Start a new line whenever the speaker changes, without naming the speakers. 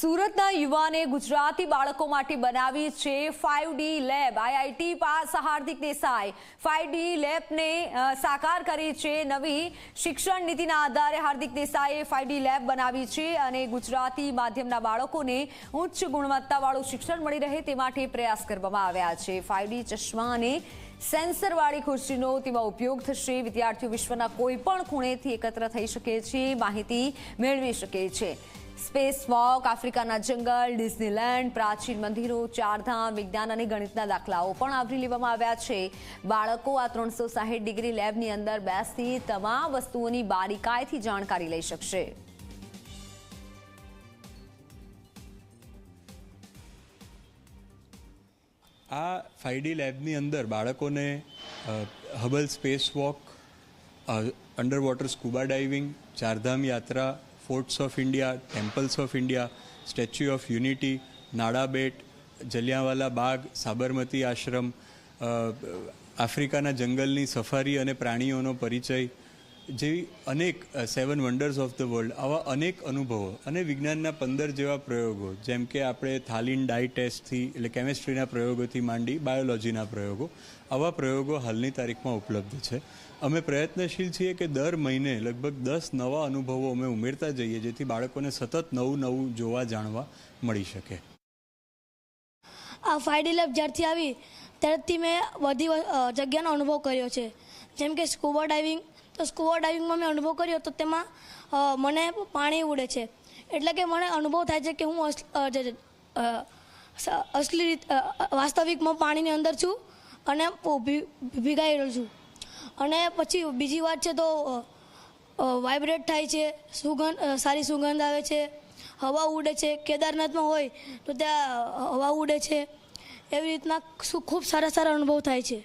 સુરતના યુવાને ગુજરાતી બાળકો માટે બનાવી છે five D lab IIT pass Hardik Desai. Five D લેબને સાકાર કરી છે નવી શિક્ષણ નીતિના આધારે હાર્દિક દેસાઈએ ફાઇવ ડી લેબ બનાવી છે અને ગુજરાતી માધ્યમના બાળકોને ઉચ્ચ ગુણવત્તાવાળું શિક્ષણ મળી રહે તે માટે પ્રયાસ કરવામાં આવ્યા છે. ફાઇવ ડી ચશ્મા અને સેન્સરવાળી ખુરશીનો તેમાં ઉપયોગ થશે. વિદ્યાર્થીઓ વિશ્વના કોઈપણ ખૂણેથી એકત્ર થઈ શકે છે. માહિતી મેળવી શકે છે. સ્પેસ વોક, આફ્રિકાના જંગલ, ડિઝનીલેન્ડ, પ્રાચીન મંદિરો, ચારધામ, વિજ્ઞાન અને ગણિતના દાખલાઓ પણ આવરી લેવામાં આવ્યા છે. બાળકો આ ત્રણસો સાહીઠ ડિગ્રી લેબની અંદર બેસતી તમામ વસ્તુઓની બારીકાઈથી જાણકારી લઈ શકશે.
આ ફાઈડી લેબની અંદર બાળકોને Hubble space walk under water scuba diving Chardham યાત્રા forts of India temples of India statue of unity Nada Bet Jallianwala Bagh Sabarmati ashram આફ્રિકાના જંગલની સફારી અને પ્રાણીઓનો પરિચય જેવી અનેક seven wonders of the world આવા અનેક અનુભવો અને વિજ્ઞાનના પંદર જેવા પ્રયોગો, જેમ કે આપણે થાલીન ડાય ટેસ્ટથી, એટલે કેમેસ્ટ્રીના પ્રયોગોથી માંડી બાયોલોજીના પ્રયોગો, આવા પ્રયોગો હાલની તારીખમાં ઉપલબ્ધ છે. અમે પ્રયત્નશીલ છીએ કે દર મહિને લગભગ દસ નવા અનુભવો અમે ઉમેરતા જઈએ, જેથી બાળકોને સતત નવું નવું જોવા જાણવા મળી શકે.
આ ફાઈડી લેબ જ્યારથી આવી ત્યારથી મેં બધી જગ્યાનો અનુભવ કર્યો છે. જેમ કે સ્કૂબા ડાઇવિંગ, તો સ્કૂબા ડાઇવિંગમાં મેં અનુભવ કર્યો તો તેમાં મને પાણી ઉડે છે. એટલે કે મને અનુભવ થાય છે કે હું અસલી રીત વાસ્તવિકમાં પાણીની અંદર છું અને ભીગાઈ ભીગાયેલો છું. અને પછી બીજી વાત છે તો વાઇબ્રેટ થાય છે, સુગંધ સારી સુગંધ આવે છે, હવા ઉડે છે. કેદારનાથમાં હોય તો ત્યાં હવા ઉડે છે. એવી રીતના ખૂબ સારા સારા અનુભવ થાય છે.